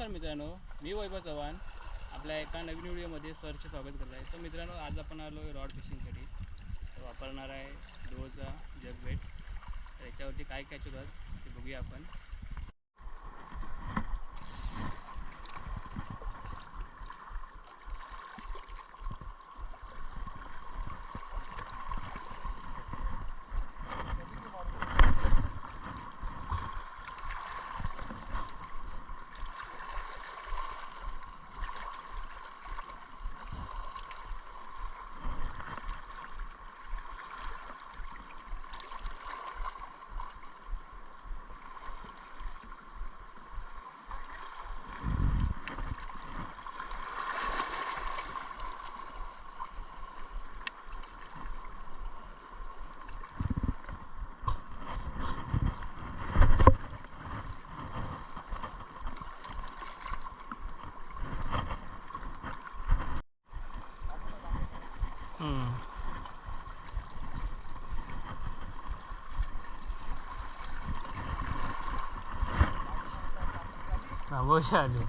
नमस्कार मित्रांनो मी वैभव चव्हाण. आपल्या एका नवीन व्हिडिओमध्ये सरचे स्वागत करत आहे. तर मित्रांनो आज आपण आलो आहे रॉड फिशिंगसाठी. तर वापरणार आहे डोचा जगबेट. तर याच्यावरती काय कॅच होतात ते बघूया आपण. आले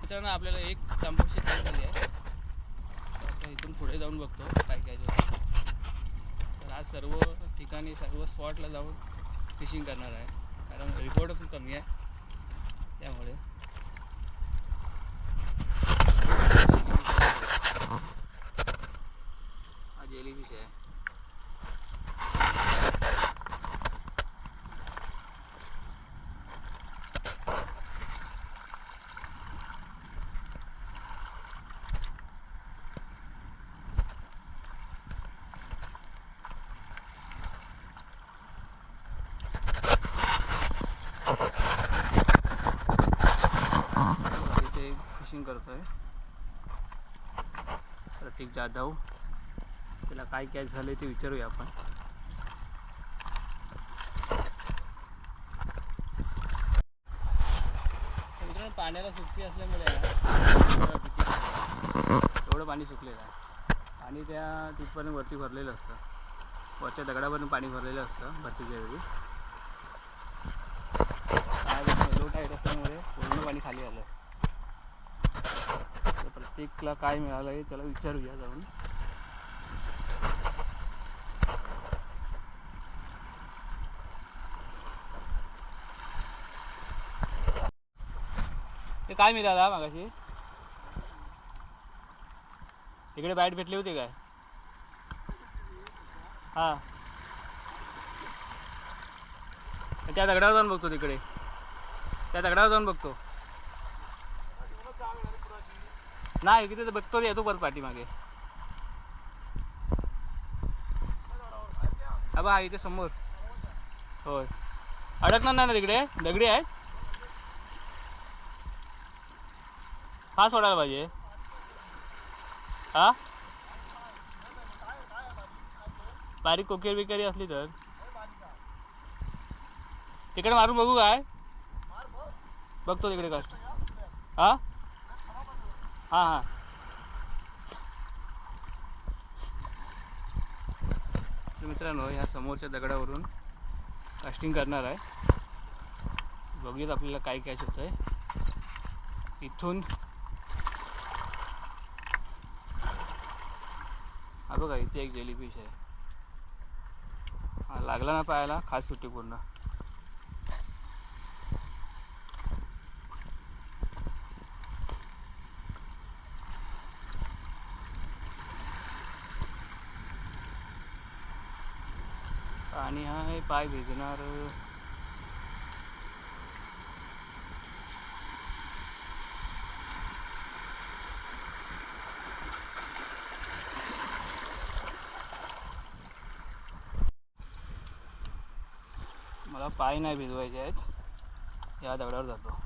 मित्रांनो आपल्याला एक तांबूशी झाली आहे. आता इथून पुढे जाऊन बघतो काय काय तर आज सर्व ठिकाणी सर्व स्पॉटला जाऊन फिशिंग करणार आहे. कारण रिपोर्ट पण कमी आहे. त्यामुळे हा? जेलीफिश आहे इथे फिशिंग करतोय प्रतीक जाधव त्याला काय काय झालं ते विचारूया आपण. पाण्याला सुट्टी असल्यामुळे एवढं पाणी सुकलेलं आहे. आणि त्या तिथपर्यंत वरती भरलेलं असतं. वरच्या दगडापर्यंत पाणी भरलेलं असतं भरतीच्या वेळी. लो टाईट असल्यामुळे पूर्ण पाणी खाली आलं तर प्रत्येकला काय मिळालं आहे त्याला विचारूया जाऊन. काय मिळाला मागाशी? तिकडे बॅट भेटली होती काय? हां. त्या दगडावर जाऊन बघतो तिकडे. त्या दगडावर जाऊन बघतो. नाही किती तर बघतो येतो परत पाठीमागे. हा हा इथे समोर. होय. अडकणार नाही ना तिकडे? दगडी आहेत? हा सोडायला पाहिजे. हा? बारीक कोकेर बिकेरी असली तर. तिकडे मारून बघू काय? बघतो तिकडे कष्ट. हा? हां हां. मित्रांनो या समोरच्या दगडावरून कास्टिंग करणार आहे. बघूयात आपल्याला काय कॅच होतं आहे इथून बघा इथे एक जेलीफिश आहे. हा लागला ना पायाला खास सुट्टी पूर्ण. आणि हा हे पाय भिजणार मला पाय नाही भिजवायचे आहेत. या दगडावर जातो.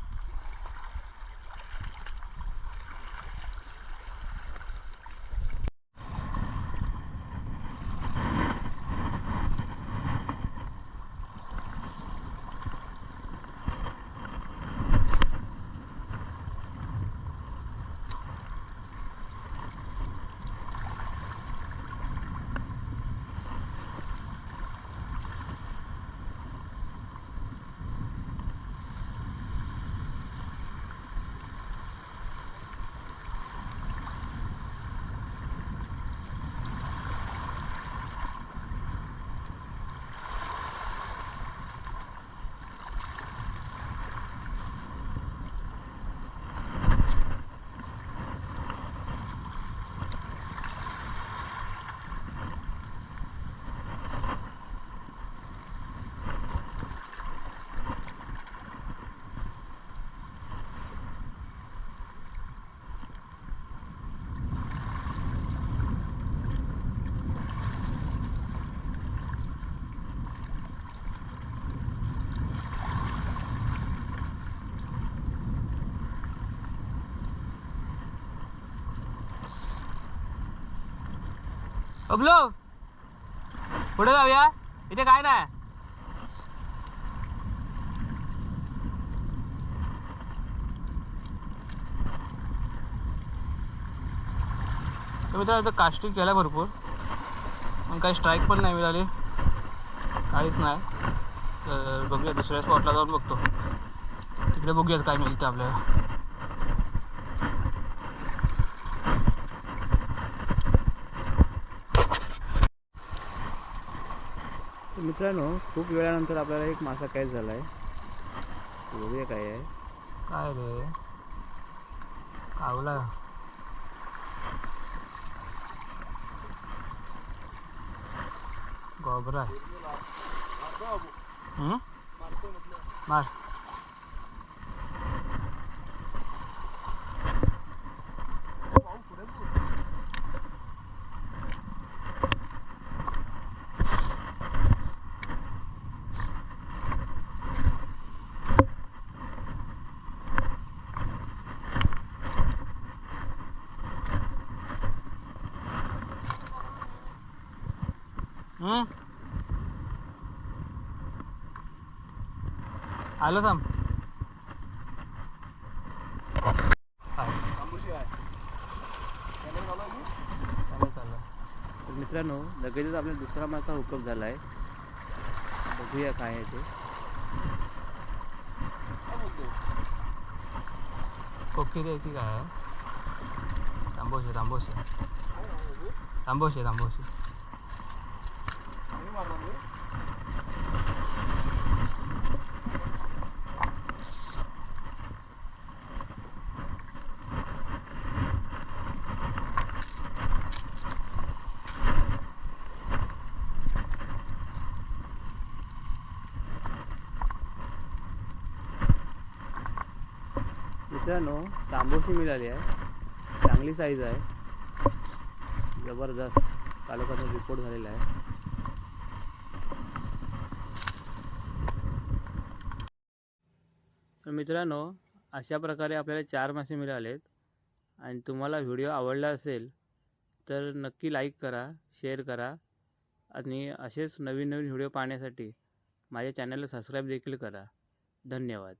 अबलो पुढे जाऊया. इथे काय नाही. तर मित्रांनो कास्टिंग केलं भरपूर. पण काही स्ट्राईक पण नाही मिळाली. काहीच नाही. तर बघूया दुसऱ्या स्पॉटला जाऊन बघतो. तिकडे बघूयात काय मिळतं आपल्याला. मित्रांनो खूप वेळानंतर आपल्याला एक मासा काय झाला आहे बघूया काय आहे. काय रे? कावला. गोबरा. मार हम्म? आलो थांब. तर मित्रांनो लगेचच आपला दुसरा मासा हुकअप झाला आहे बघूया काय आहे ते. कोकिरी आहे की काय? तांबोशे तांबोशे तांबोशे तांबोशे मित्रांनो तांबोशी मिळाली आहे. चांगली साईज आहे. जबरदस्त. तालुक्याचा रिपोर्ट झालेला आहे. मित्रांनो अशा प्रकारे आपल्याला चार मासे मिळालेत. आणि तुम्हाला व्हिडिओ आवडला असेल तर नक्की लाईक करा शेअर करा. आणि असेच नवीन नवीन व्हिडिओ पाहण्यासाठी माझ्या चॅनलला सबस्क्राईब देखील करा. धन्यवाद.